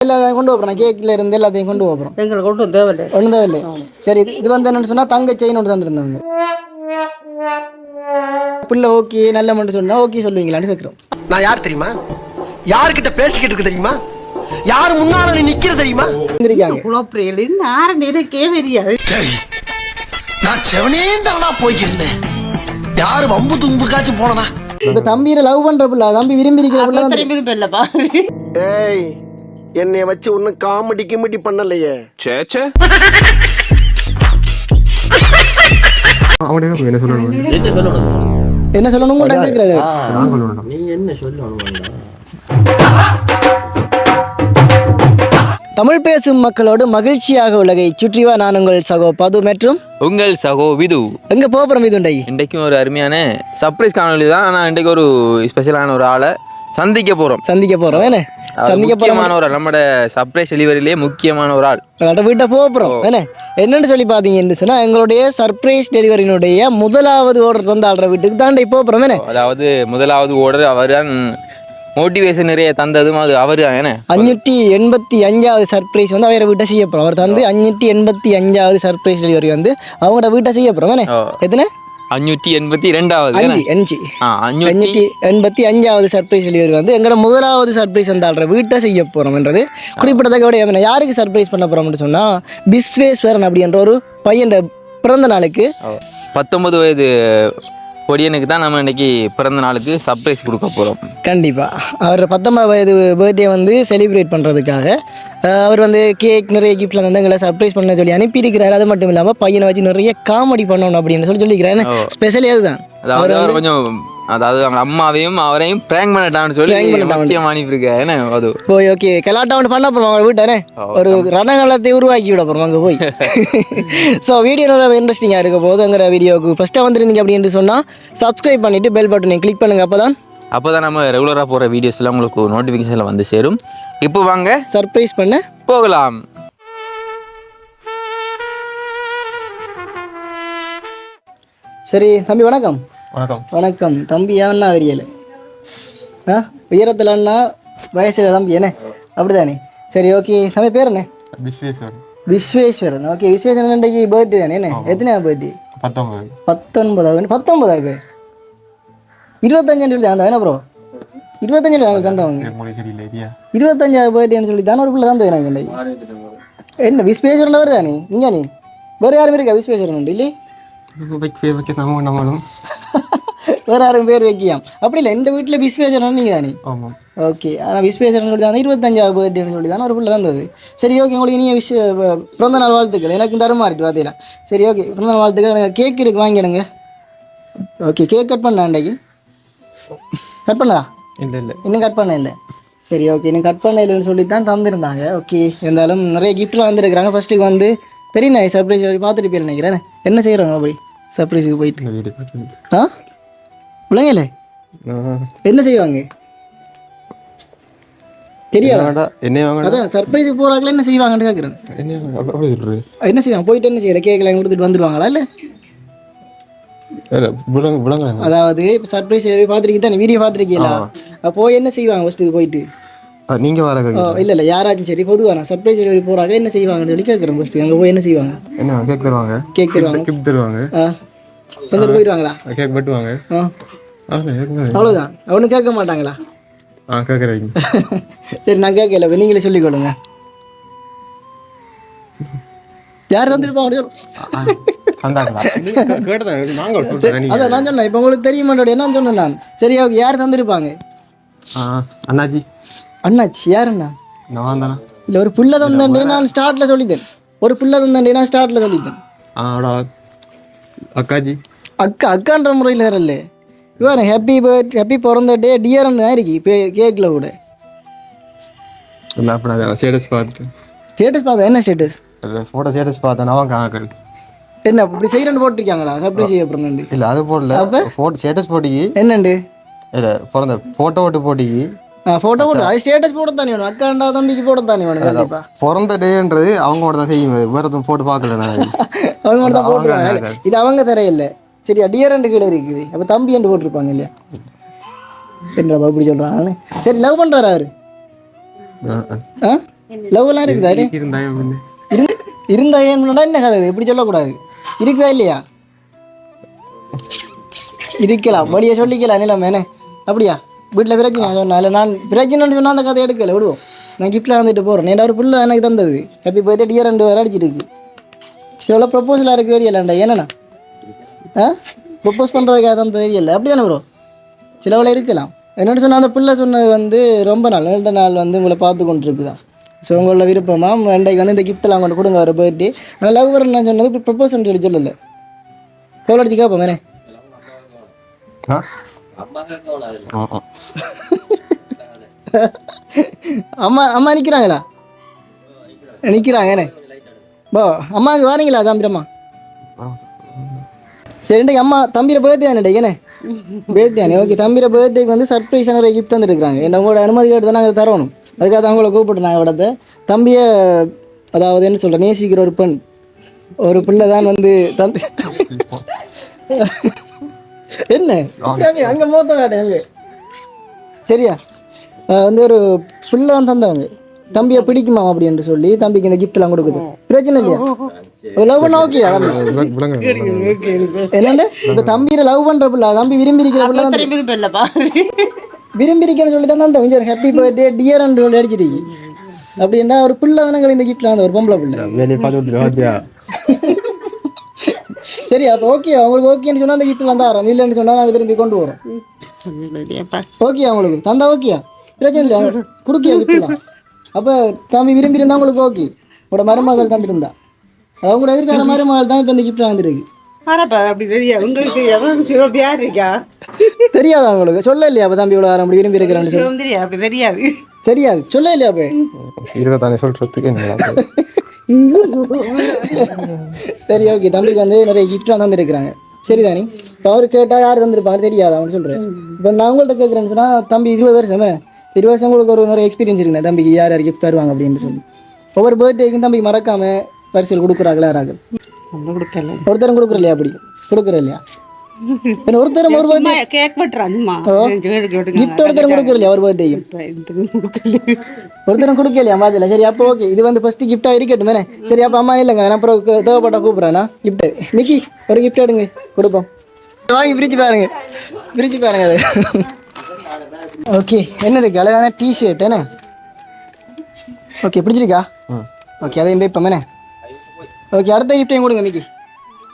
எல்லாத்தையும் கொண்டு போகிறோம் கேக்கில் இருந்து எல்லாத்தையும் கொண்டு போகிறோம் எங்களுக்கு ஒன்றும் தேவையில்லை. ஒன்றும் தேவையில்லை. சரி இது- வந்து என்னன்னு சொன்னால் தங்க செயின் ஒன்று தந்துருந்தவங்க. பிள்ளை ஓகே நல்ல மட்டும் சொன்னா ஓகே சொல்லுவீங்களான்னு கேட்குறோம் நான் யார் தெரியுமா? யார்கிட்ட பேசிக்கிட்டு இருக்கு தெரியுமா? யார் முன்னால நீ நிக்கிற தெரியுமா? இருந்திருக்காங்க குழப்பறையில் யாருன்னு எனக்கே தெரியாது சரி நான் செவனேந்தானா போய்க்கிருந்தேன். யாரு வம்பு தும்புக்காச்சும் போனனா இப்போ தம்பியை லவ் பண்ணுற பிள்ளை தம்பி விரும்பி இருக்கிற பிள்ளை இல்லப்பா. ஏய் என்னைய வச்சு ஒன்னும் காமெடி கிமெடி பண்ணலையே. சேச்சே. அவனே தான் என்ன சொல்லணும்? என்ன சொல்லணும்? என்ன சொல்லணும்? நான் நீ என்ன சொல்லணும் தமிழ் பேசும் மக்களோடு மகிழ்ச்சியாக உலகை சுற்றிவா நான் உங்கள் சகோ பது மற்றும் உங்கள் சகோ விது. எங்க போகிறோம் இது உண்டை? இன்றைக்கும் ஒரு அருமையான சர்ப்ரைஸ் காணொளி தான். ஆனால் இன்றைக்கு ஒரு ஸ்பெஷலான ஒரு ஆளை சந்திக்க போகிறோம் சந்திக்க போறோம். என்ன? முக்கியமான ஒரு ஆள் நம்மட சர்ப்ரைஸ் டெலிவரியிலேயே முக்கியமான ஒரு ஆள். அவர்கிட்ட வீட்டை போக போறோம். என்ன? என்னன்னு சொல்லி பாத்தீங்கன்னு சொன்னா எங்களுடைய சர்ப்ரைஸ் டெலிவரியினுடைய முதலாவது ஆர்டர் தந்த ஆள்ற வீட்டுக்கு தாண்டி போக போறோம். என்ன? அதாவது முதலாவது ஓடர் அவர் தான் மோட்டிவேஷன் நிறைய தந்ததும் அது அவர் தான் என்ன? அஞ்சூற்றி எண்பத்தி அஞ்சாவது சர்ப்ரைஸ் வந்து அவரை வீட்டை செய்ய போறோம். அவர் தந்து அஞ்சூற்றி எண்பத்தி அஞ்சாவது சர்ப்ரைஸ் டெலிவரி வந்து அவங்களோட வீட்டை செய்ய போறோம். என்ன. எத்தனை? அஞ்சூற்றி எண்பத்தி ரெண்டாவது அஞ்சு அஞ்சூற்றி எண்பத்தி அஞ்சாவது சர்ப்ரைஸ் டெலிவரி வந்து எங்களோட முதலாவது சர்ப்ரைஸ் அந்த வீட்டை செய்ய போறோம்ன்றது குறிப்பிடத்தக்க விடயம் யாருக்கு சர்ப்ரைஸ் பண்ண போறோம்னு சொன்னா பிஸ்வேஸ்வரன் அப்படின்ற ஒரு பையன் பிறந்த நாளுக்கு. பத்தொன்பது வயது பொடியனுக்கு தான் நம்ம இன்னைக்கு பிறந்த நாளுக்கு சர்ப்ரைஸ் கொடுக்க போகிறோம் கண்டிப்பா. அவர் பத்தொன்பது வயது பர்த்டே வந்து செலிப்ரேட் பண்றதுக்காக அஹ், அவர் வந்து கேக் நிறைய கிஃப்ட்ல வந்து எங்களை சர்ப்ரைஸ் பண்ண சொல்லி அனுப்பியிருக்கிறாரு. அது மட்டும் இல்லாம பையனை வச்சு நிறைய காமெடி பண்ணணும் அப்படின்னு சொல்லி சொல்லிக்கிறாரு ஓ. ஸ்பெஷலி அதுதான். அவர் கொஞ்சம் அதாவது அவங்க அம்மாவையும் அவரையும் பிராங்க் பண்ணிட்டான்னு சொல்லி. முக்கியம் அனுப்பியிருக்க என்ன அது? போய் ஓகே கலாட்டா ஒன்று பண்ண போறோம் அவங்க வீட்டானே ஒரு ரணகாலத்தை உருவாக்கி விட போறோம் அங்கே போய். ஸோ வீடியோ நல்லா இன்ட்ரெஸ்டிங்காக இருக்க போதுங்கிற வீடியோவுக்கு ஃபஸ்ட்டாக வந்திருந்தீங்க அப்படின்னு சொன்னால் சப்ஸ்கிரைப் பண்ணிட்டு பெல் பட்டனை கிளிக் பண்ணுங்க அப்போ தான் அப்போ தான் நம்ம ரெகுலராக போகிற வீடியோஸ் எல்லாம் உங்களுக்கு நோட்டிஃபிகேஷனில் வந்து சேரும். இப்போ வாங்க சர்ப்ரைஸ் பண்ண போகலாம். சரி தம்பி வணக்கம். வணக்கம். வணக்கம். தம்பி ஏன்னா வெறியல ஆ? உயரத்தில் அண்ணா வயசில் தம்பி என்ன? அப்படிதானே? சரி ஓகே. தம்பி பேர் என்ன? விஸ்வேஸ்வர் விஸ்வேஸ்வரன். ஓகே விஸ்வேஸ்வரன் இன்றைக்கு பர்த்டே தானே என்ன? எத்தனை பர்த்டே பத்தொன்பது. பத்தொன்பதாவது பத்தொன்பதாவது இருபத்தஞ்சாம் தேதி அந்த என்ன ப்ரோ இருபத்தஞ்சாம் மொழி சரியில்லை இல்லையா? இருபத்தஞ்சாவது பர்த்டேன்னு சொல்லி தானே ஒரு பிள்ளை தந்தது எனக்கு என்ன? விஸ்வேஸ்வரன் வருதா நீ நீங்க நீ வேறு யாரும் இருக்கா விஸ்வேஸ்வரன் உண்டு இல்லை வைக்க வைக்க சமூகம் நம்மளும் வேறு யாரும் பேர் வைக்கியாம். அப்படி இல்லை இந்த வீட்டில் விஸ்வேஸ்வரன் நீங்கள் தானே? ஆமாம் ஓகே ஆனால் விஸ்வேஸ்வரன் சொல்லி தான் இருபத்தஞ்சாவது பர்த்டேன்னு சொல்லி தானே ஒரு பிள்ளை தந்தது சரி ஓகே உங்களுக்கு இனிய விஷய பிறந்த நாள் வாழ்த்துக்கள். எனக்கு தருமாறிட்டு பார்த்தீங்களா சரி ஓகே பிறந்த நாள் வாழ்த்துக்கள். எனக்கு கேக் இருக்கு வாங்கிடுங்க ஓகே கேக் கட் பண்ண அன்றைக்கு கட் பண்ணதா இல்லை இல்லை. இன்னும் கட் பண்ண இல்லை சரி ஓகே இன்னும் கட் பண்ண இல்லைன்னு சொல்லி தான் தந்திருந்தாங்க. ஓகே இருந்தாலும் நிறைய கிஃப்ட்லாம் வந்திருக்கிறாங்க. ஃபர்ஸ்ட்டுக்கு வந்து தெரியும் சர்ப்ரைஸ் பார்த்துட்டு போய் நினைக்கிறேன். என்ன செய்கிறாங்க அப்படி? சர்ப்ரைஸுக்கு போயிட்டு. ஆ? ஆ. என்ன செய்வாங்க? தெரியாதா? அதான் சர்ப்ரைஸுக்கு போகிறாங்களா என்ன செய்வாங்கன்னு கேட்குறேன் என்ன செய்வாங்க? போயிட்டு என்ன செய்யற கேக்கெல்லாம் கொடுத்துட்டு வந்துடுவாங்களா இல்லை? அதாவது இப்போ சர்ப்ரைஸ் பார்த்துருக்கீங்க தானே வீடியோ பார்த்துருக்கீங்களா அப்போ என்ன செய்வாங்க ஃபஸ்ட்டுக்கு போயிட்டு? நீங்க வர இல்லை இல்லை யாராச்சும் சரி பொதுவாக நான் சர்ப்ரைஸ் டெலிவரி போகிறாங்க என்ன செய்வாங்கன்னு சொல்லி கேட்குறேன் ஃபஸ்ட்டு அங்கே போய் என்ன செய்வாங்க? என்ன கேக் தருவாங்க? கேக் தருவாங்க. கிஃப்ட் தருவாங்க. ஆ வந்துட்டு போயிடுவாங்களா? கேக் வெட்டுவாங்க. அவ்வளோதான் ஒன்றும் கேட்க மாட்டாங்களா? ஆ கேட்குறீங்க சரி நான் கேட்கல நீங்களே சொல்லிக் கொடுங்க யார் தந்துருப்பாங்க நாங்கள் அதான் நான் சொன்னேன் இப்போ உங்களுக்கு தெரியுமாண்டோட என்ன சொன்னேன் நான். சரி யார் தந்திருப்பாங்க? அண்ணாஜி. அண்ணாச்சி யாருண்ணா? நான் தானே இல்லை ஒரு புள்ள தந்தே நான் ஸ்டார்ட்டில் சொல்லித்தேன் ஒரு புள்ள தந்தே நான் ஸ்டார்ட்டில் சொல்லித்தேன் ஆ அடா. அக்காஜி. அக்கா அக்கான்ற முறையில் வரல இவன் ஹாப்பி பர்த் ஹாப்பி பிறந்த டே டியர்னு தான் இருக்கு. இப்போ கேக்கில் கூட. இல்லை அப்படி ஸ்டேட்டஸ் பார்த்து. ஸ்டேட்டஸ் பார்த்தா என்ன ஸ்டேட்டஸ் ஃபோட்டோ ஸ்டேட்டஸ் பார்த்தேன் அவன் காணக்கள் என்ன இப்படி செய்யறேன்னு போட்டிருக்காங்களா? சர்ப்ரைஸ் செய்யப்படுறேன் இல்லை அது போடல. ஃபோட்டோ ஸ்டேட்டஸ் போட்டிக்கு. என்னண்டு? இல்லை பிறந்த ஃபோட்டோ ஓட்டு போட்டிக்கு. ஃபோட்டோ போட்டு அது ஸ்டேட்டஸ் போட தானே வேணும் அக்காண்டா தம்பிக்கு போட தானே வேணும் கண்டிப்பா பிறந்த டேன்றது அவங்களோட தான் செய்யும் வேற எதுவும் போட்டு பார்க்கல நான் அவங்க மட்டும் தான் போட்டுருவாங்க. இது அவங்க தரையில்ல சரியா டியர் ரெண்டு கீழே இருக்குது அப்போ தம்பி என்று போட்டிருப்பாங்க இல்லையா இப்படி சொல்கிறான் சரி லவ் பண்ணுறாரு அவரு ஆ லவ்லாம் இருக்குதா? இருந்தா என்ன இருந்து ஏன்னா என்ன கதை? இப்படி சொல்லக்கூடாது இருக்குதா இல்லையா இருக்கலாம் படிய சொல்லிக்கலாம் நிலைமை என்ன அப்படியா வீட்டில் பிரச்சனை. சொன்னால நான் பிரச்சனைன்னு சொன்னால் அந்த கதை எடுக்கலை. விடுவோம். நான் கிஃப்டில் வந்துட்டு போகிறேன் நேற்று ஒரு பிள்ளை எனக்கு தந்தது. எப்படி போயிட்டு டியர் ரெண்டு வர அடிச்சிருக்கு. சில ப்ரப்போசலாக இருக்கு தெரியலண்டா என்னண்ணா? ஆ? ப்ரப்போஸ் பண்ணுறதுக்காக தான் தெரியல. அப்படி தானே ப்ரோ சிலவில் இருக்கலாம். என்னோட சொன்ன அந்த பிள்ளை சொன்னது வந்து ரொம்ப நாள் ரெண்டு நாள் வந்து உங்களை பார்த்து கொண்டு இருக்குதான் ஸோ உங்களோட விருப்பமா ரெண்டைக்கு வந்து இந்த கிஃப்ட்டெல்லாம் கொண்டு கொடுங்க அவர் போயிட்டு. ஆனால் லவ் நான் சொன்னது இப்போ ப்ரப்போஸ் சொல்லி சொல்லலை. கோல் அடிச்சு கேட்போம் வேணே ஆ? அம்மா அம்மா நிற்கிறாங்களா நிற்கிறாங்கண்ணே போ அம்மா அங்கே வாரீங்களா தம்பிரம்மா சரி அம்மா தம்பிர பர்த்டே தானே ஏண்ணே பர்த்டே ஓகே தம்பிர பர்த்டேக்கு வந்து சர்ப்ரைஸ் நிறைய கிஃப்ட் தந்துருக்காங்க என்ன உங்களோட அனுமதி கேட்டு தான் நாங்கள் தரணும்? அதுக்காக அவங்கள கூப்பிட்டு நாங்கள் விடத்த தம்பியை அதாவது என்ன சொல்கிறேன் நேசிக்கிற ஒரு பெண். ஒரு பிள்ளை தான் வந்து தந்து என்ன? அங்கே மோத்த காட்டு அங்கே. சரியா? வந்து ஒரு பிள்ளை தான் தந்தவங்க. தம்பியை பிடிக்குமா அப்படின்னு சொல்லி தம்பிக்கு இந்த gift எல்லாம் கொடுக்குது. பிரச்சனை இல்லையா? லவ் பண்ண ஓகே என்னண்டு இப்ப தம்பியை லவ் பண்ற பிள்ளை தம்பி விரும்பி இருக்கிற பிள்ளை விரும்பி இருக்கிறன்னு சொல்லி தான் கொஞ்சம் ஹாப்பி பர்த்டே டியர் அண்ட் சொல்லி அடிச்சிருக்கு அப்படின்னா ஒரு பிள்ளை தானே இந்த கிஃப்ட்ல வந்து ஒரு பொம்பளை பிள்ளை வேலையை பார்த்து கொடுத்துட்டு வாத்தியா சரி அப்போ ஓகே அவங்களுக்கு ஓகேன்னு சொன்னா அந்த கிஃப்ட்லாம் தான் தரோம் இல்லைன்னு சொன்னா நாங்கள் திரும்பி கொண்டு வரோம். ஓகே அவங்களுக்கு? தந்தா ஓகேயா பிரச்சனை இல்லை கொடுக்கியா கிஃப்ட்லாம் அப்போ தம்பி விரும்பி இருந்தா உங்களுக்கு ஓகே உங்களோட மருமகள் தம்பி இருந்தா. அது அவங்களோட எதிர்கால மருமகள் தான் இப்போ இந்த கிஃப்ட் வந்துருக்கு தெரியாதா உங்களுக்கு? சொல்ல இல்லையா அப்போ தம்பி இவ்வளோ அப்படி விரும்பி இருக்கிறான்னு தெரியாது தெரியாது. சொல்ல இல்லையா அப்போ? இருக்கத்தானே சொல்றதுக்கு சரி ஓகே தம்பிக்கு வந்து நிறைய கிஃப்ட்லாம் தந்துருக்குறாங்க சரி தானே? இப்போ அவர் கேட்டால் யார் தந்திருப்பாங்க தெரியாது? அவன் சொல்கிறேன் இப்போ நான் உங்கள்கிட்ட கேட்குறேன்னு சொன்னால் தம்பி இருபது வருஷமே? இருபது வருஷம் உங்களுக்கு ஒரு நிறைய எக்ஸ்பீரியன்ஸ் இருக்குங்க தம்பிக்கு யார் யார் கிஃப்ட் தருவாங்க அப்படின்னு சொல்லி. ஒவ்வொரு பர்த்டேக்கும் தம்பிக்கு மறக்காம பரிசல் கொடுக்குறாங்களா யாராக ஒருத்தரும் கொடுக்குற இல்லையா அப்படி? கொடுக்குற இல்லையா கிஃப்ட் ஒருத்தரும் கொடுக்குற இல்லையா ஒரு பர்த்டேயும் கொடுக்கல ஒருத்தரும் கொடுக்கலையா மாதிரில சரி அப்போ ஓகே இது வந்து ஃபர்ஸ்ட் கிஃப்டாக இருக்கட்டும் மேனே சரி அப்போ அம்மா இல்லைங்க நான் அப்புறம் கு- தேவைப்பட்டா கூப்பிட்றேண்ணா கிஃப்ட் மிக்கி ஒரு கிஃப்ட் எடுங்க கொடுப்போம் வாங்கி பிரிச்சு பாருங்க பிரிச்சு பாருங்க அது ஓகே என்ன இருக்கு அழகான டிஷர்ட் என்ன ஓகே பிடிச்சிருக்கா ஓகே அதையும் போய் மேனே ஓகே அடுத்த கிஃப்டையும் கொடுங்க மிக்கி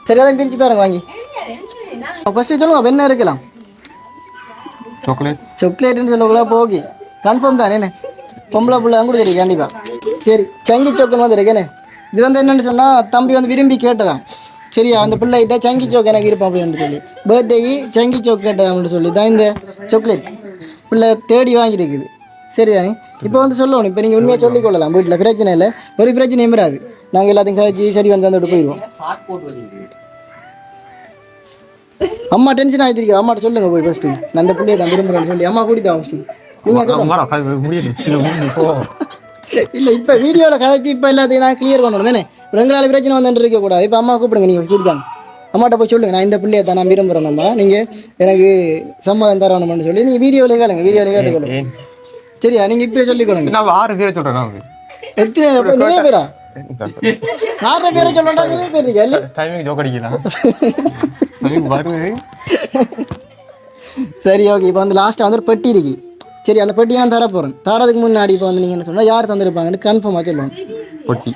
சரி அதையும் பிரிச்சு பாருங்க வாங்கி ஃபர்ஸ்ட்டு சொல்லுங்க என்ன இருக்கலாம்? சாக்லேட் சாக்லேட்னு சொல்லக்கூட அப்போ ஓகே கன்ஃபார்ம் தானே என்ன? பொம்பளை பிள்ளை கூட தெரியும் கண்டிப்பாக சரி சங்கி சோக்கன் வந்து இருக்கேனே இது வந்து என்னன்னு சொன்னால் தம்பி வந்து விரும்பி கேட்டதான் சரியா? அந்த பிள்ளைகிட்ட சங்கி சோக்கு எனக்கு இருப்போம் அப்படின்னு சொல்லி. பர்த்டேக்கு சங்கி சோக்கு கேட்டதான்னு சொல்லி. தான் இந்த சாக்லேட் பிள்ளை தேடி வாங்கியிருக்குது சரி தானே இப்போ வந்து சொல்லணும். இப்போ நீங்கள் உண்மையாக சொல்லிக் கொள்ளலாம். வீட்டில் பிரச்சனை இல்லை. ஒரு பிரச்சனையும் வராது. நாங்கள் எல்லாத்தையும் கழிச்சு சரி வந்து வந்துட்டு போயிடுவோம். அம்மா டென்ஷன் ஆகிட்டு அம்மாட்ட சொல்லுங்க போய் ஃபஸ்ட்டு நான் அந்த பிள்ளையை தான் விரும்புகிறேன்னு சொல்லி. அம்மா கூட்டிட்டு ஃபஸ்ட்டு நீங்கள் முடியும் இல்லை இப்போ வீடியோவில் கதைச்சு இப்போ எல்லாத்தையும் நான் கிளியர் பண்ணணும். தானே? எங்களால் பிரச்சனை வந்துட்டு இருக்கக்கூடாது இப்போ அம்மா கூப்பிடுங்க நீங்கள் கூப்பிட்டாங்க அம்மாட்ட போய் சொல்லுங்க. நான் இந்த பிள்ளையை தான் நான் விரும்புகிறேன் அம்மா. நீங்கள் எனக்கு சம்மதம் தரணும்னு சொல்லி நீங்கள் வீடியோவில் கேளுங்க வீடியோவில் கேட்டுக்கொள்ளுங்க. சரியா? நீங்கள் இப்போ சொல்லிக் கொடுங்க நான் ஆறு பேரை சொல்றேன் எத்தனை நிறைய பேரா? ஆறு பேரை சொல்லண்டா நிறைய பேர் இருக்கா இல்லை டைமிங் ஜோக் அடிக்கலாம் டைமிங் வருது சரி ஓகே இப்போ வந்து லாஸ்ட்டாக வந்து ஒரு பெட்டி இருக்கு. சரி அந்த பெட்டியை நான் தர போகிறேன் தரதுக்கு முன்னாடி இப்போ வந்து நீங்கள் என்ன சொன்னால் யார் தந்திருப்பாங்கன்னு கன்ஃபார்மாக சொல்லணும் பொட்டி.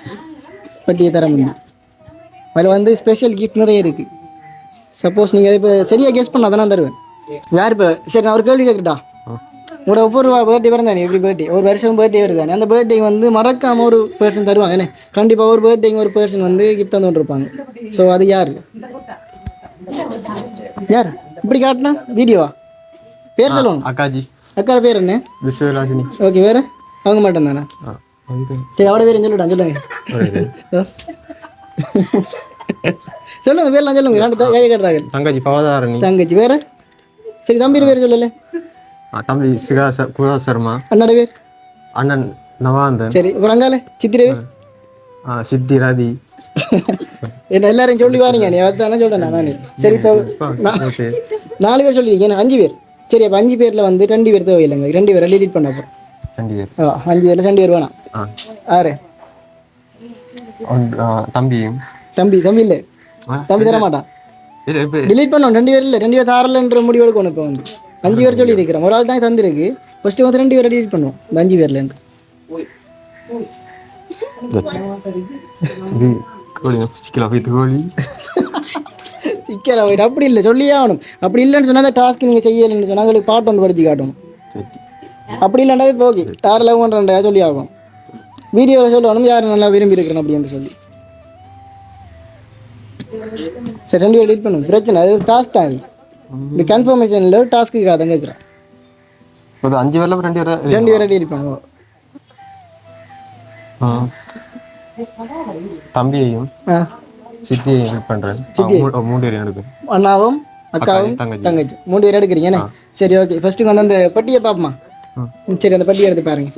பெட்டியை தர முந்தி. அதில் வந்து ஸ்பெஷல் கிஃப்ட் நிறைய இருக்குது சப்போஸ் நீங்கள் இப்போ சரியாக கெஸ் பண்ணால் தான் தருவேன். யார் இப்போ சரி நான் ஒரு கேள்வி கேட்கட்டா உங்களோட ஒவ்வொரு பர்த்டே பிறந்தானே எவ்ரி பர்த்டே ஒரு வருஷம் பர்த்டே வருதானே அந்த பர்த்டே வந்து மறக்காம ஒரு பர்சன் தருவாங்க என்ன? கண்டிப்பாக ஒரு பர்த்டேங்க ஒரு பர்சன் வந்து கிஃப்ட் தந்து கொண்டிருப்பாங்க. ஸோ அது யார்? யார்? இப்படி காட்டினா? வீடியோவா? பேர் சொல்லணும் அக்காஜி. அக்கா பேர் என்ன? விஸ்வலாசினி ஓகே வேற? அவங்க மட்டும் தானே? சரி அவட பேர் சொல்லிவிட்டான் சொல்லுங்க. சொல்லுங்க பேர்லாம் சொல்லுங்க. கையை கட்டுறாங்க. தங்கச்சி பவதாரணி. தங்கச்சி வேற? சரி தம்பி பேர் சொல்லல. தம்பி சிகா ச- குதா சர்மா. அண்ணாட பேர்? அண்ணன் நவாந்தன். சரி அப்புறம் அங்கால சித்திரை சித்தி ரதி. என்ன எல்லாரையும் சொல்லி வாரீங்க நீ அதானே சொல்றேன் நான். சரி இப்போ நாலு பேர் சொல்லியிருக்கீங்க அஞ்சு பேர்? சரி அப்போ அஞ்சு பேரில் வந்து ரெண்டு பேர் தேவையில்லைங்க ரெண்டு பேரை delete பண்ண அப்புறம் ரெண்டு பேர். அஞ்சு பேரில் ரெண்டு பேர் வேணாம். ஆறு தம்பியும் தம்பி. தம்பி இல்லை. தம்பி தர மாட்டான் டிலீட் பண்ணோம் ரெண்டு பேர் இல்லை ரெண்டு பேர் தாரலன்ற முடிவு எடுக்கணும் இப்போ வந்து. அஞ்சு பேர் சொல்லி இருக்கிறேன் ஒரு ஆள் தான் தந்திருக்கு. ஃபர்ஸ்ட் வந்து ரெண்டு பேர் டிலீட் பண்ணுவோம். இந்த அஞ்சு பேர்லேருந்து இது கோழி சிக்கலா போயிட்டு அப்படி இல்லை சொல்லியே ஆகணும். அப்படி இல்லைன்னு சொன்னால் அந்த டாஸ்க் நீங்கள் செய்யலைன்னு சொன்னால் உங்களுக்கு பாட்டு ஒன்று படிச்சு காட்டணும். அப்படி இல்லைன்னா இப்போ ஓகே யார் லவ் பண்ணுறா சொல்லி ஆகும் வீடியோவில் சொல்லணும் யார் நல்லா விரும்பி இருக்கிறேன் அப்படின்னு சொல்லி. சரி ரெண்டு எடிட் பண்ணும் பிரச்சனை அது டாஸ்க் தான் இது. இது கன்ஃபர்மேஷனில் டாஸ்க்குக்காக தான் கேட்குறேன் இப்போ அஞ்சு பேரில் ரெண்டு பேர் ரெண்டு எடிட் பண்ணுவோம் ம். தம்பியையும் ஆ. சித்தியையும் ஹெல்ப் பண்ணுறேன் மூணு பேரையும் எடுக்கும் அண்ணாவும் அக்காவும் தங்கச்சி. மூணு பேர் எடுக்கிறீங்க சரி ஓகே ஃபர்ஸ்ட்டு வந்து அந்த பட்டியை பார்ப்போமா? ம், சரி அந்த பட்டியை எடுத்து பாருங்க.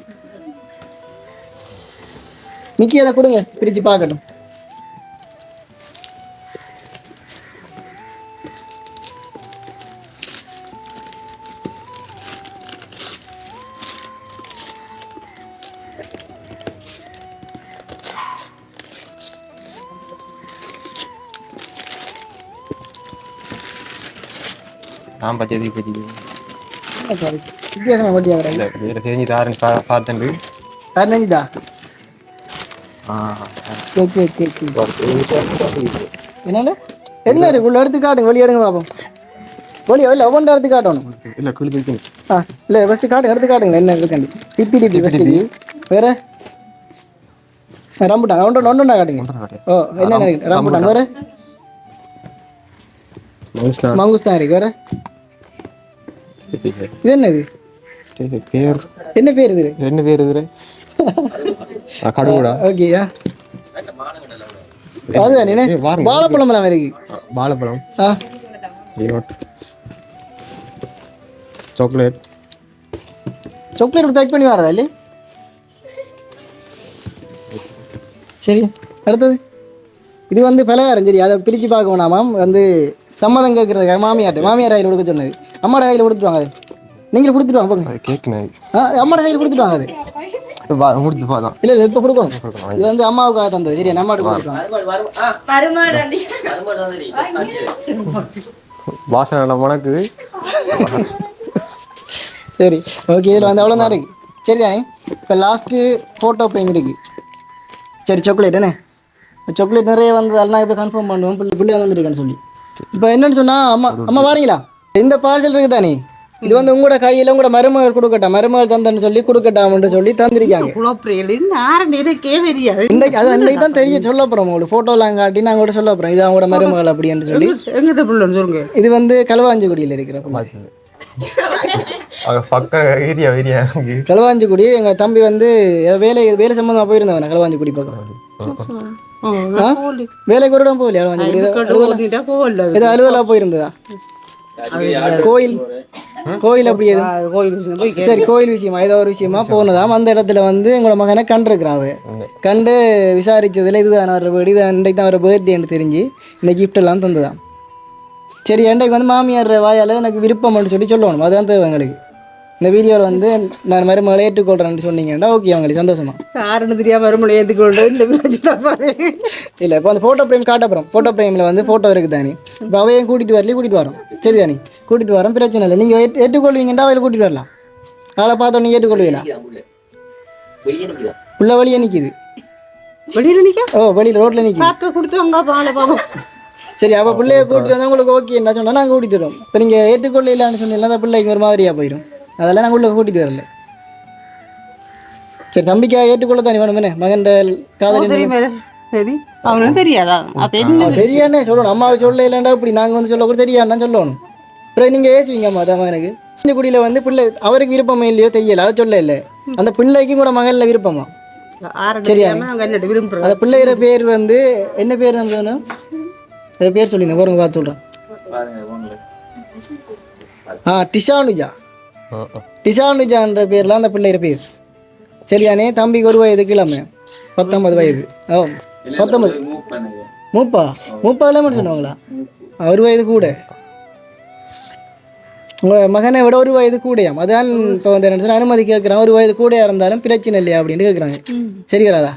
மிக்கி அதை கொடுங்க. பிரித்து பார்க்கட்டும். பச்சது பச்சது வித்தியாசமாக வராங்க இல்லை வேறு தெரிஞ்சு தாருன்னு பா பார்த்துட்டு யார் நஞ்சிதா ஆ ஓகே ஓகே ஓகே என்னங்க என்ன இருக்கு? உள்ள எடுத்து காட்டுங்க வெளியே எடுங்க பார்ப்போம் வெளியே வெளியே ஒவ்வொன்று எடுத்து காட்டணும். இல்லை குளி குளிக்கணும் ஆ இல்லை ஃபஸ்ட்டு காட்டுங்க எடுத்து காட்டுங்களேன் என்ன இருக்குன்னு டிப்பி டிப்பி ஃபஸ்ட்டு வேற? ரம்புட்டான் ஒன்று ஒன்றுண்டா காட்டுங்க. ஓ என்ன ரம்புட்டான் வேற? மங்குஸ் தான் இருக்கு வேற? இது என்னது? பேர். என்ன பேர் இது? ரெண்டு பேர் இதுல. கடுகுடா. ஓகேயா அதுதான் என்ன. வாழைப்பழம் எல்லாம் இருக்கு. வாழைப்பழம். சாக்லேட். சாக்லேட் பேக் பண்ணி வரதா இல்லை சரி அடுத்தது. இது வந்து பலகாரம் சரி அதை பிரித்து பார்க்க வேணாமாம் வந்து சம்மதம் கேட்குறதுக்காக மாமியார்ட்ட மாமியார் கையில் கொடுக்க சொன்னது. அம்மாட கையில் கொடுத்துருவாங்க நீங்களும் கொடுத்துட்டு வாங்க போங்க. ஆ அம்மாட கையில் கொடுத்துட்டு வாங்க. அது முடிச்சு போகலாம் இல்லை இது இப்போ கொடுக்கணும். இது வந்து அம்மாவுக்காக தந்தது. சரி வந்து வாசனை நல்லா மணக்குது சரி ஓகே இதில் வந்து அவ்வளோ தான் இருக்கு. சரி தானே இப்போ லாஸ்ட்டு ஃபோட்டோ ஃப்ரேம் இருக்கு. சரி சாக்லேட் என்ன? சாக்லேட் நிறைய வந்ததால நான் இப்போ கன்ஃபார்ம் பண்ணுவோம் பிள்ளை பிள்ளை வந்துருக்கேன்னு சொல்லி. இப்போ என்னன்னு சொன்னால் அம்மா அம்மா வாரீங்களா? இந்த பார்சல் இருக்கு தானே இது வந்து உங்களோட கையில் உங்களோட மருமகள் கொடுக்கட்டா? மருமகள் தந்தன்னு சொல்லி கொடுக்கட்டாம்னு சொல்லி தந்திருக்காங்க. இன்றைக்கு அது அன்றைக்கு தான் தெரிய சொல்ல போகிறோம் உங்களுக்கு ஃபோட்டோலாம் காட்டி நாங்கள் கூட சொல்ல போகிறோம் இது அவங்களோட மருமகள் அப்படின்னு சொல்லி. சொல்லுங்க. இது வந்து களுவாஞ்சிக்குடியில் இருக்கிற களுவாஞ்சிக்குடி எங்கள் தம்பி வந்து வேலை வேலை சம்மந்தமாக போயிருந்தவன் களுவாஞ்சிக்குடி பக்கம்? வேலைக்கு ஒரு இடம் போகலையா களுவாஞ்சிக்குடி ஏதோ அலுவலாக போயிருந்ததா? கோயில். கோயில் அப்படி கோயில் போய் சரி கோயில் விஷயமா? ஏதோ ஒரு விஷயமா? போனதாம். அந்த இடத்துல வந்து எங்களோட மகனை கண்டிருக்கிறாவ கண்டு விசாரிச்சதுல இதுதான் வர வீடு இது இன்றைக்கு தான் வர பர்த்டேன்னு தெரிஞ்சு இந்த gift எல்லாம் தந்ததாம். சரி இன்றைக்கு வந்து மாமியார் வாயால் எனக்கு விருப்பம்னு சொல்லி சொல்லணும். அதுதான் தேவை எங்களுக்கு. இந்த வீடியோவில் வந்து நான் மருமகளை ஏற்றுக்கொள்கிறேன்னு சொன்னீங்கன்னா ஓகே அவங்களுக்கு சந்தோஷமா? ஆரண்டு தெரியாம மறுமொழி ஏற்றுக்கொண்டு இந்த இல்லை இப்போ அந்த ஃபோட்டோ ஃப்ரேம் காட்ட போகிறோம் ஃபோட்டோ ஃப்ரேமில் வந்து ஃபோட்டோ இருக்குது தானே? இப்போ அவையும் கூட்டிகிட்டு வரலையும் கூட்டிகிட்டு வரோம். சரி தானே? கூட்டிகிட்டு வரோம் பிரச்சனை இல்லை. நீங்கள் ஏற்றுக்கொள்வீங்கன்னா அவையில் கூட்டிகிட்டு வரலாம். ஆளை பார்த்தோன்னே ஏற்றுக்கொள்வீங்களா? உள்ள வழியே நிற்கிது வெளியில நிக்க? ஓ வெளியில் ரோட்டில் நிற்கிது பார்த்து கொடுத்து அங்க பால பாப்போம். சரி அப்போ பிள்ளைய கூட்டிட்டு வந்தால் உங்களுக்கு ஓகே என்ன சொன்னால் நாங்கள் கூட்டிகிட்டு வரோம். இப்போ நீங்கள் ஏற்றுக்கொள்ளலான்னு சொன்னீங்கன்னா அந்த பிள்ளைக்கு ஒரு மாதிரியாக போயிடும் அதெல்லாம் நாங்கள் உள்ள கூட்டிகிட்டு வரல. சரி தம்பிக்காக ஏற்றுக்கொள்ள தானே வேணும் என்ன? மகன் காதலி தெரியுமா? சரி. அவனுக்கு தெரியாதா? அப்ப என்ன தெரியானே சொல்லணும். அம்மாவுக்கு சொல்ல இல்லைண்டா இப்படி நாங்கள் வந்து சொல்ல கூட தெரியாதுன்னா சொல்லணும். அப்புறம் நீங்கள் ஏசுவீங்க அம்மா அதான் எனக்கு. இந்த குடியில் வந்து பிள்ளை அவருக்கு விருப்பமே இல்லையோ தெரியல அதை சொல்ல இல்லை. அந்த பிள்ளைக்கும் கூட மகளில் விருப்பமா? சரியா? அந்த பிள்ளைகிற பேர் வந்து என்ன பேர் தான் சொன்னோம் அது பேர் சொல்லியிருந்தேன் பாருங்க பார்த்து சொல்கிறேன் ஆ டிஷானுஜா. டிஷானுஜான்ற பேர்லாம் அந்த பிள்ளைகிற பேர் சரியானே தம்பிக்கு ஒரு வயது கிழமை. பத்தொன்பது வயது. ஓ பத்தொன்பது. மூப்பா? மூப்பாவில் மட்டும் சொன்னவங்களா ஒரு வயது கூட. மகனை விட ஒரு வயது கூடயாம். அதான் இப்போ வந்து என்ன சொன்னா, அனுமதி கேட்குறான் ஒரு வயது கூடயா இருந்தாலும் பிரச்சனை இல்லையா அப்படின்னு கேட்குறாங்க சரி வராதா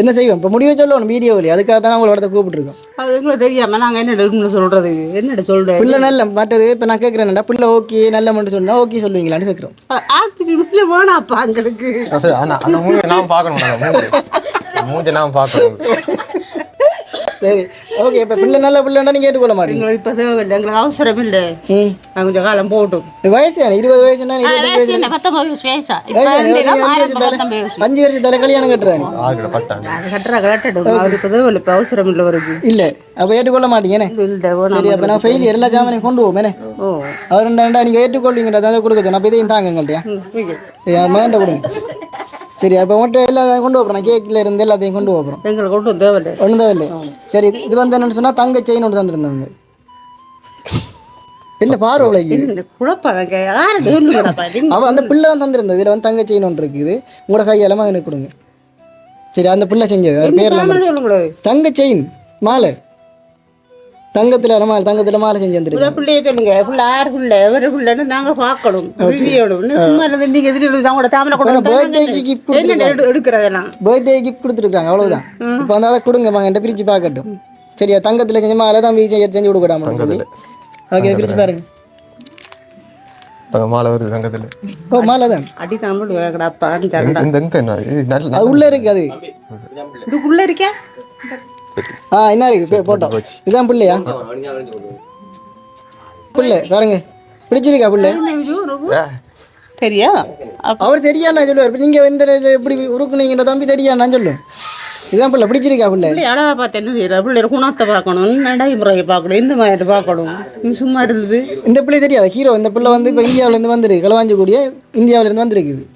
என்ன செய்வோம் இப்போ முடிவை சொல்லணும் வீடியோ இல்லையா அதுக்காக தான் உங்களை இடத்த கூப்பிட்டுருக்கோம். அது எங்களுக்கு தெரியாம நாங்க என்ன சொல்றது? என்னடா சொல்றேன் பிள்ளை நல்ல மற்றது இப்போ நான் கேட்குறேன்டா பிள்ளை ஓகே நல்ல மட்டும் சொன்னா ஓகே சொல்லுவீங்களான்னு கேட்குறோம் ஆத்துக்கு வேணாப்பா எங்களுக்கு. நாம் பார்க்கணும் மூஞ்ச மூஞ்ச நாம் பார்க்கணும். சரி ஓகே இப்போ பிள்ளை நல்ல பிள்ளைண்டா நீங்கள் ஏற்றுக்கொள்ள மாட்டீங்க. எங்களுக்கு இப்ப தேவையில்லை எங்களுக்கு அவசரம் இல்லை. நான் கொஞ்சம் காலம் போட்டும். வயசு தானே இருபது வயசுனா வயசு என்ன? பத்தொன்பது வயசு அஞ்சு வருஷம் தலை கல்யாணம் அது கட்டுறா கட்டட்டும் அவருக்கு இப்ப தேவையில்லை இப்ப அவசரம் இல்லை வருது இல்லை. அப்போ ஏற்றுக்கொள்ள மாட்டீங்கண்ணே இல்லை சரி அப்போ நான் ஃபெயிலியர் எல்லா ஜாமானையும் கொண்டு போவேனே ஓ. அவர் ரெண்டா நீங்கள் ஏற்றுக்கொள்வீங்கிறத அதை கொடுக்க சொன்ன அப்போ இதையும் தாங்க. என் மகன்கிட்ட கொடுங்க. சரி அப்போ மட்டும் எல்லாத்தையும் கொண்டு போகிறேன் கேக்கில் இருந்து எல்லாத்தையும் கொண்டு போகிறோம் எங்களுக்கு ஒன்றும் தேவையில்லை. ஒன்றும் தான் இல்லை சரி இது வந்து என்னன்னு சொன்னால் தங்க செயின் ஒன்று தந்துருந்தவங்க. என்ன பார்வை அவன் அந்த பிள்ளை தான் தந்திருந்தது. இதில் வந்து தங்க செயின் ஒன்று இருக்குது. உங்களோட கையால் மகனுக்கு கொடுங்க. சரி அந்த பிள்ளை செஞ்சது. சொல்லுங்களே. தங்க செயின் மாலை. தங்கத்தில் மாலை தங்கத்தில் மாலை செஞ்சு வந்துருக்கு பிள்ளைய சொல்லுங்க. பிள்ளை ஆறு பிள்ளை ஒரு பிள்ளைன்னு நாங்க பார்க்கணும். ரிவியோடும் சும்மா இருந்து நீங்க எதிரி தான் கூட தாமரை gift என்ன? எடு- எடுக்கிறதெல்லாம்? பர்த்டே கிஃப்ட் கொடுத்துருக்காங்க அவ்வளவுதான். இப்போ வந்து அதை கொடுங்க மகன் பிரிச்சு பார்க்கட்டும். சரியா? தங்கத்தில் செஞ்ச மாலை தான் வீசி செஞ்சு கொடுக்கூடாம சொல்லி. ஓகே பிரிச்சு பாருங்க. அங்க மாலை வருது தங்கத்துல. ஓ மாலை தான். அடி தமிழ் வேகடாப்பான்னு இந்த தரடா இந்த எங்க என்ன இது நல்ல அது உள்ள இருக்கு அது. இதுக்குள்ள இருக்கா? ஆ என்ன இருக்கு? போ- போட்டோம் இதுதான் பிள்ளையா பிள்ளை பாருங்க. பிடிச்சிருக்கா பிள்ளை? சரியா அவர் தெரியாண்ணா சொல்லுவார். நீங்க எந்த இதுல எப்படி உருக்குனீங்கன்ற தம்பி தெரியாண்ணா சொல்லும் இதுதான் பிள்ளை. பிடிச்சிருக்கா பிள்ளை? பிள்ளை அழகா பார்த்து என்ன செய்யற? பிள்ளை குணத்தை பார்க்கணும். நடைமுறையை பார்க்கணும்? இந்த மாதிரி பார்க்கணும்? நீ சும்மா இருந்தது. இந்த பிள்ளை தெரியாதா. ஹீரோ இந்த பிள்ளை வந்து இப்போ இந்தியாவிலேருந்து வந்துருக்கு. களவாஞ்சக்கூடிய இந்தியாவிலேருந்து வந்திருக்குது.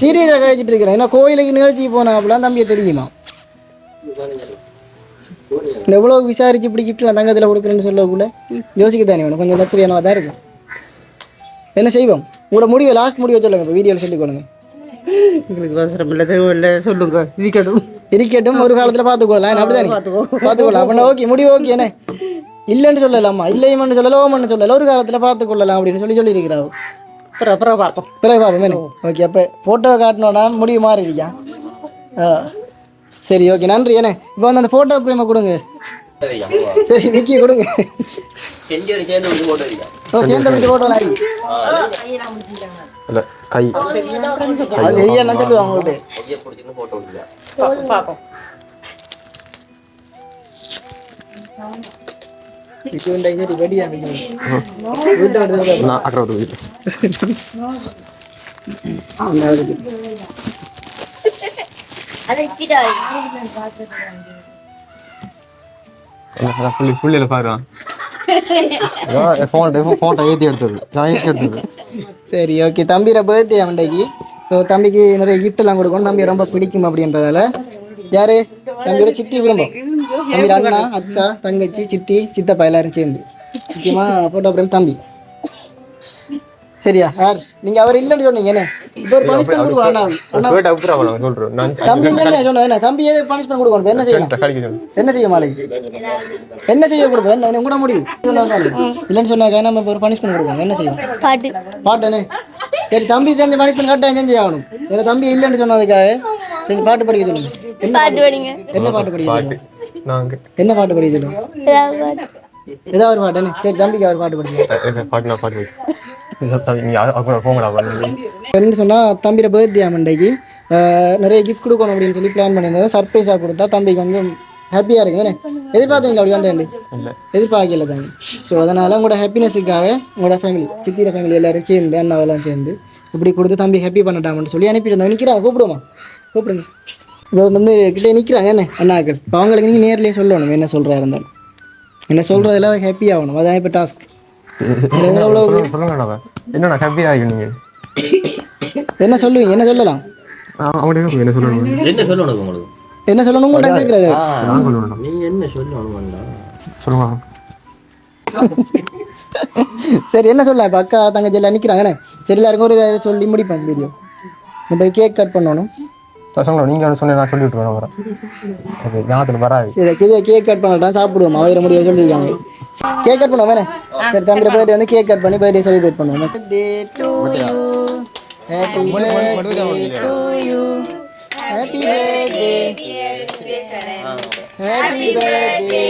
சீரியஸாக கழிச்சிட்டு இருக்கிறேன். ஏன்னா கோயிலுக்கு நிகழ்ச்சிக்கு போனாப்புலாம் தம்பியை தெரியுமா? இந்த எவ்வளோ விசாரிச்சு இப்படி கிஃப்ட்லாம் தங்கத்தில் கொடுக்குறேன்னு சொல்லக்குள்ள யோசிக்க தானே வேணும் கொஞ்சம் லட்சரியானதாக தான் இருக்கும். என்ன செய்வோம்? உங்களோட முடிவை லாஸ்ட் முடிவை சொல்லுங்க இப்போ வீடியோவில் சொல்லிக் கொடுங்க. எங்களுக்கு அவசரம் இல்லை தேவையில்லை சொல்லுங்க. இருக்கட்டும். இருக்கட்டும் ஒரு காலத்தில் பார்த்துக்கொள்ளலாம் அப்படிதானே? பார்த்துக்கொள்ளலாம் அப்படின்னா ஓகே முடிவு ஓகே என்ன? இல்லைன்னு சொல்லலாமா? இல்லையுமென்னு சொல்லலாம் ஓமன்னு சொல்லலாம் ஒரு காலத்தில் பார்த்துக்கொள்ளலாம் அப்படின்னு சொல்லி சொல்லியிருக்கிறாரு. அப்புறம் அப்புறம் பார்ப்போம். பிறகு பார்ப்போம் என்ன? ஓகே அப்போ ஃபோட்டோ காட்டினோன்னா முடிவு மாறிடுச்சா? ஆ. சரி ஓகே நன்றி. என்ன இப்போ வந்து அந்த ஃபோட்டோ பிரேமை கொடுங்க. சரி நிக்கி கொடுங்க. ஓ சேர்ந்த விட்டு ஃபோட்டோ நாரி இல்ல கை. அது ஐயா நான் சொல்லுவாங்க உங்கள்கிட்ட பார்ப்போம் நான் அக்கறை வீட்டு புள்ளி புள்ளியில பாரு. ஃபோன் ஃபோட்டோ ஏற்றி எடுத்தது. நான் ஏற்றி எடுத்தது. சரி ஓகே தம்பியோட பர்த்டே அன்றைக்கு ஸோ தம்பிக்கு நிறைய எல்லாம் கொடுக்கணும். தம்பி ரொம்ப பிடிக்கும் அப்படின்றதால. யாரு? தம்பியோட சித்தி குடும்பம். தம்பி அண்ணா அக்கா தங்கச்சி சித்தி சித்தப்பா எல்லாரும் சேர்ந்து. முக்கியமாக ஃபோட்டோ பிரேம் தம்பி. சரியா? யார்? நீங்கள் அவர் இல்லைன்னு சொன்னீங்க என்ன? இப்போ ஒரு பனிஷ்மெண்ட் நான் தம்பி இல்லைன்னு சொன்னேன் என்ன? தம்பி ஏது பனிஷ்மெண்ட் கொடுக்கணும் என்ன செய்யணும் என்ன செய்ய மாலைக்கு என்ன செய்ய கொடுப்போம் என்ன என்ன கூட முடியும் இல்லைன்னு சொன்னாக்கா நம்ம ஒரு பனிஷ்மெண்ட் கொடுக்கணும் என்ன செய்வோம் பாட்டு. சரி தம்பி செஞ்ச பனிஷ்மெண்ட் கரெக்டாக செஞ்சு ஆகணும். ஏன்னா தம்பி இல்லைன்னு சொன்னதுக்காக செஞ்சு பாட்டு படிக்க சொல்லுங்க என்ன பாட்டு படிங்க. என்ன பாட்டு படிக்க நாங்க என்ன பாட்டு படிக்க சொல்லுங்க ஏதாவது ஒரு பாட்டு. சரி தம்பிக்கு அவர் பாட்டு படிக்க இது பாட்டு பாட்டு என்னன்னு சொன்னால் தம்பியோட பர்த்டே மண்டைக்கு நிறைய கிஃப்ட் கொடுக்கணும் அப்படின்னு சொல்லி பிளான் பண்ணியிருந்தாங்க சர்ப்ரைஸாக கொடுத்தா தம்பி கொஞ்சம் ஹாப்பியாக இருக்கு. தானே எதிர்பார்த்தீங்களா அப்படி வந்தேன் எதிர்பார்க்கல தாங்க ஸோ அதனால் உங்களோட ஹாப்பினஸுக்காக உங்களோட ஃபேமிலி சித்திர ஃபேமிலி எல்லாரும் சேர்ந்து அண்ணாவெல்லாம் சேர்ந்து இப்படி கொடுத்து தம்பி ஹாப்பி பண்ணட்டாமன்னு சொல்லி அனுப்பியிருந்தோம் நிற்கிறாங்க கூப்பிடுமா? கூப்பிடுங்க. இப்போ வந்து கிட்டே நிற்கிறாங்க என்ன? அண்ணாக்கள். இப்போ அவங்களுக்கு நீங்கள் நேர்லேயே சொல்லணும். என்ன சொல்கிறா இருந்தாலும். என்ன சொல்கிறதுல ஹாப்பி ஆகணும். அதான் இப்போ டாஸ்க் சொல்லுங்க என்னண்ணா ஹாப்பி என்ன சொல்லுவீங்க என்ன சொல்லலாம்? அவனுக்கு என்ன சொல்லணும்? என்ன சொல்லணும் உங்களுக்கு? என்ன சொல்லணும்? கூட கேட்குறது நான் சொல்லணும் நீங்க என்ன சொல்லணும் சொல்லுங்க. சரி என்ன சொல்லலாம்? இப்போ அக்கா தங்கச்சி எல்லாம் நிற்கிறாங்கண்ணே சரி எல்லாருக்கும் ஒரு இதை சொல்லி முடிப்பேன் வீடியோ இப்போ கேக் கட் பண்ணணும். பசங்களோட நீங்கள் ஒன்று சொன்னேன் நான் சொல்லி விட்டுருவேன் அப்புறம். ஓகே ஞாபகத்தில் வராது. சரி கேக் கேக் கட் பண்ணட்டான் சாப்பிடுவோம். ஆயிரம் முடிய சொல்லியிருக்காங்க. கேக் கட் பண்ணுவோம் வேணே. சரி தம்பி பர்த்டே வந்து கேக் கட் பண்ணி பர்த்டே செலிப்ரேட் பண்ணுவோம். Birthday to you happy birthday to you happy birthday happy birthday